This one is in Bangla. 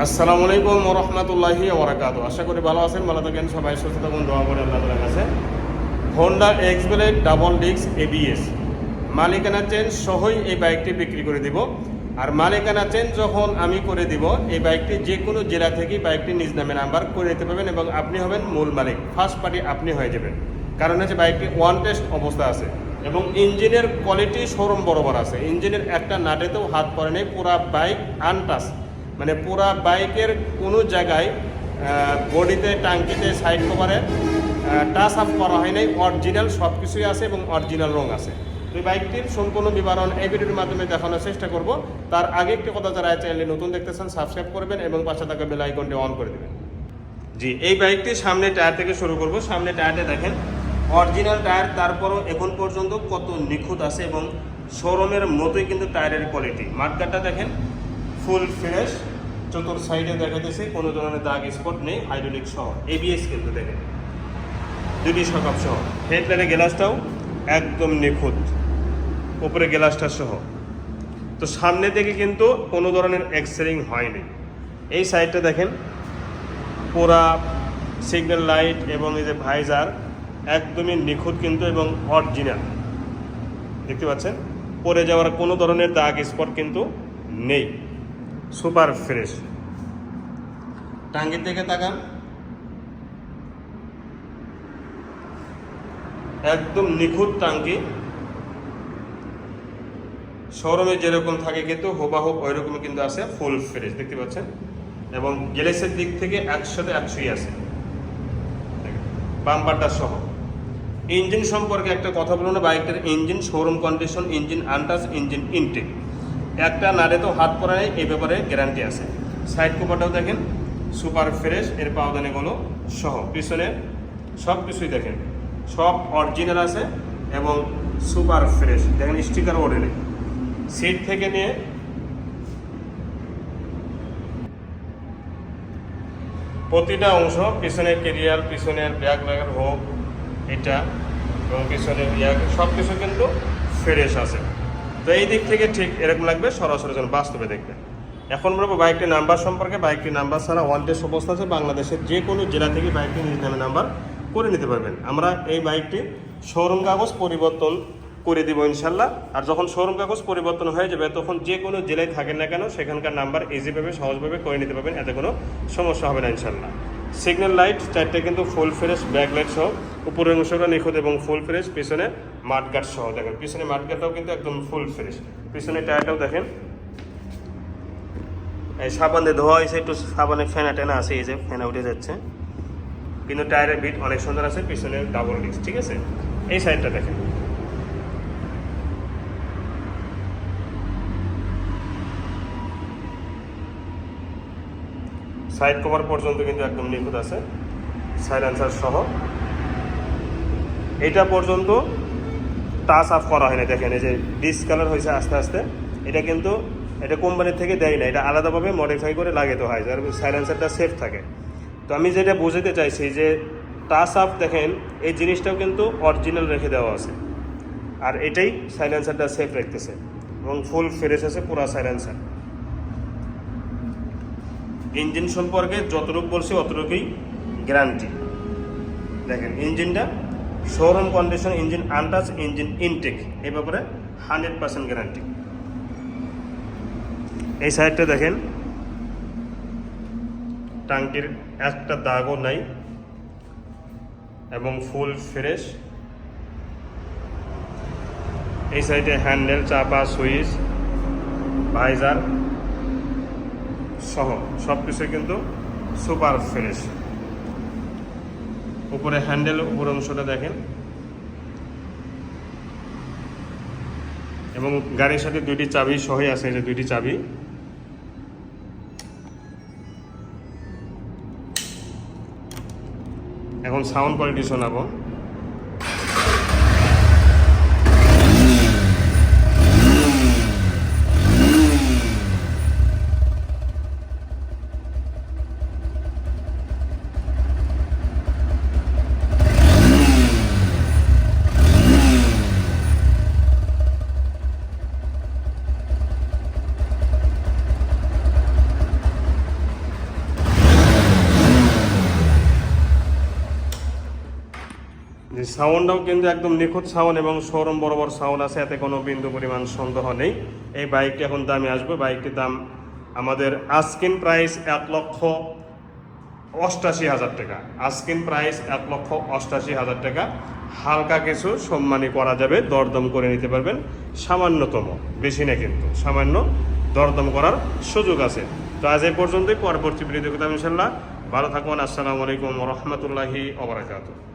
আসসালামু আলাইকুম রহমতুল্লাহি ওবরাকাত আশা করি ভালো আছেন, ভালো থাকেন, সবাই সুস্থ থাকুন, দোয়া করে আল্লাহ তালার কাছে। হোন্ডা এক্স ব্লেড ডাবল ডিক্স এবিএস মালিকানা চেঞ্জ সহই এই বাইকটি বিক্রি করে দিব। আর মালিকানা চেঞ্জ যখন আমি করে দিব, এই বাইকটি যে কোনো জেলা থেকেই বাইকটি নিজ নামে নাম্বার করে নিতে পারবেন এবং আপনি হবেন মূল মালিক। ফার্স্ট পার্টি আপনি হয়ে যাবেন। কারণ হচ্ছে বাইকটি ওয়ান টেস্ট অবস্থা আছে এবং ইঞ্জিনের কোয়ালিটি শোরুম বরাবর আছে। ইঞ্জিনের একটা নাটেতেও হাত পড়ে নেই, পুরা বাইক আনটাস মানে পুরা বাইকের কোনো জায়গায় বডিতে, টাঙ্কিতে সাইড কভারে টাচ আপ করা হয় নাই। অরিজিনাল সব কিছুই আছে এবং অরিজিনাল রং আছে। তো এই বাইকটির সম্পূর্ণ বিবরণ এই ভিডিওর মাধ্যমে দেখানোর চেষ্টা করব। তার আগে একটি কথা যারা চ্যানেলে নতুন দেখতেছেন সাবস্ক্রাইব করবেন এবং পাশে থাকা বেল আইকনটি অন করে দেবেন। জি, এই বাইকটি সামনে টায়ার থেকে শুরু করব। সামনে টায়ারটা দেখেন। অরিজিনাল টায়ার তারপরও এখন পর্যন্ত কত নিখুঁত আছে এবং শোরুমের মতোই কিন্তু টায়ারের কোয়ালিটি মাঠগাটটা দেখেন ফুল ফ্রেশ চতুর সাইডে দেখাতেছে কোনো ধরনের দাগ স্পট নেই, হাইড্রোলিক সহ এবিএস কিন্তু দেখেন। দুটি সকাপ সহ। হেডলাইটের গ্লাসটাও একদম নিখুঁত। উপরে গ্লাসটা সহ। তো সামনে থেকে কিন্তু কোনো ধরনের এক্সেরিং হয়নি। এই সাইডটা দেখেন পোড়া সিগন্যাল লাইট এবং এই যে ভাইজার একদমই নিখুঁত কিন্তু এবং অরিজিনাল দেখতে পাচ্ছেন? পরে যাওয়ার কোনো ধরনের দাগ স্পট কিন্তু নেই। Super fresh. টাঙ্গির দিকে তাকান। একদম নিখুঁত টাঙ্গি। শোরুমে যেরকম থাকে কিন্তু হোবাহুব ওই রকমই কিন্তু আছে, ফুল ফ্রেশ, দেখতে পাচ্ছেন? এবং গ্যালেসের দিক থেকে একশোতে একশোই আছে। বাম্পারটা সহ। ইঞ্জিন সম্পর্কে একটা কথা বলুন, বাইকটার engine, showroom condition, engine untouched engine intact একটা নাড়ে তো হাত পরা নেই এই ব্যাপারে গ্যারান্টি আছে। সাইড কোপারটাও দেখেন সুপার ফ্রেশ এর পাওদানিগুলো সহ। পিছনে সব কিছুই দেখেন। সব অরিজিনাল আছে এবং সুপার ফ্রেশ দেখেন স্টিকার ওঠে নেই সিট থেকে নিয়ে প্রতিটা অংশ পিছনের কেরিয়ার পিছনের ব্যাগ ব্যাগের হোক এটা এবং পিছনের ইয়ার সব কিছু কিন্তু ফ্রেশ আছে। তো এই দিক থেকে ঠিক এরকম লাগবে, সরাসরি যেন বাস্তবে দেখবে। এখন বলব বাইকটির নাম্বার সম্পর্কে। বাইকটির নাম্বার ছাড়া ওয়ান টেস্ট অবস্থা আছে। বাংলাদেশের যে কোনো জেলা থেকে বাইকটি নিজ নামে নাম্বার করে নিতে পারবেন। আমরা এই বাইকটি শোরুম কাগজ পরিবর্তন করে দিব ইনশাল্লাহ। আর যখন শোরুম কাগজ পরিবর্তন হয়ে যাবে, তখন যে কোনো জেলায় থাকেন না কেন, সেখানকার নাম্বার ইজিভাবে সহজভাবে করে নিতে পারবেন। এতে কোনো সমস্যা হবে না ইনশাল্লাহ। সিগন্যাল লাইট চারটে কিন্তু ফুল ফ্রেশ ব্যাক লাইট সহ, উপরের অংশটা নিখুঁত এবং ফুল ফ্রেশ পিছনে মাঠগাট সহ। দেখেন, পিছনে মাঠগাটটাও কিন্তু একদম ফুল ফ্রেশ পিছনে টায়ারটাও দেখেন। এই সাবান দিয়ে ধোয়া হয়েছে, একটু সাবানের ফেনা টেনা আছে, এই যে ফেনা উঠে যাচ্ছে। কিন্তু টায়ারের বিট অনেক সুন্দর আছে, পিছনে ডাবল ডিস্ক ঠিক আছে? এই সাইডটা দেখেন। সাইড কভার পর্যন্ত কিন্তু একদম নিখুঁত আছে। সাইলেন্সার সহ। এটা পর্যন্ত টাচ আপ করা হয় না দেখেন, এই যে ডিসকালার হয়েছে আস্তে আস্তে। এটা কিন্তু এটা কোম্পানির থেকে দেয় না এটা আলাদাভাবে মডিফাই করে লাগাতে হয়, যার সাইলেন্সারটা সেফ থাকে। তো আমি যেটা বোঝাতে চাইছি যে টাচ আপ দেখেন, এই জিনিসটাও কিন্তু অরিজিনাল রেখে দেওয়া আছে। আর এটাই সাইলেন্সারটা সেফ রাখতেছে। এবং ফুল ফ্রেশ আছে, পুরা সাইলেন্সার। ইঞ্জিন সম্পর্কে যতটুকু বলছি অতটুকুই গ্যারান্টি দেখেন, ইঞ্জিনটা showroom condition engine untouched engine intact এই ব্যাপারে হান্ড্রেড পার্সেন্ট গ্যারান্টি এই সাইডটা দেখেন, টাঙ্কির একটা দাগও নাই এবং ফুল ফ্রেশ এই সাইডে হ্যান্ডেল চাপা সুইচ ভাইজার সহ সব কিছু কিন্তু সুপার ফ্রেশ। উপরে হ্যান্ডেল, উপর অংশটা দেখেন। এবং গাড়ির সাথে দুইটি চাবি, সহই আছে যে দুইটি চাবি। এখন সাউন্ড কোয়ালিটি শোনাবো। জি সাউন্ডটাও কিন্তু একদম নিখুঁত সাউন্ড এবং শোরুম বরাবর সাউন্ড আছে, এতে কোনো বিন্দু পরিমাণ সন্দেহ নেই। এই বাইকটি এখন দামে আসবে। বাইকটির দাম আমাদের আস্কিন প্রাইস এক লক্ষ অষ্টাশি হাজার টাকা। আস্কিন প্রাইস এক লক্ষ অষ্টাশি হাজার টাকা। হালকা কিছু সম্মানী করা যাবে, দরদম করে নিতে পারবেন। সামান্যতম, বেশি না কিন্তু, সামান্য দরদম করার সুযোগ আছে। তো আজ এই পর্যন্তই, পরবর্তী ভিডিও দেখতাম ইনশাল্লাহ ভালো থাকুন আসসালামু আলাইকুম রহমতুল্লাহি ওবরাকাতুহ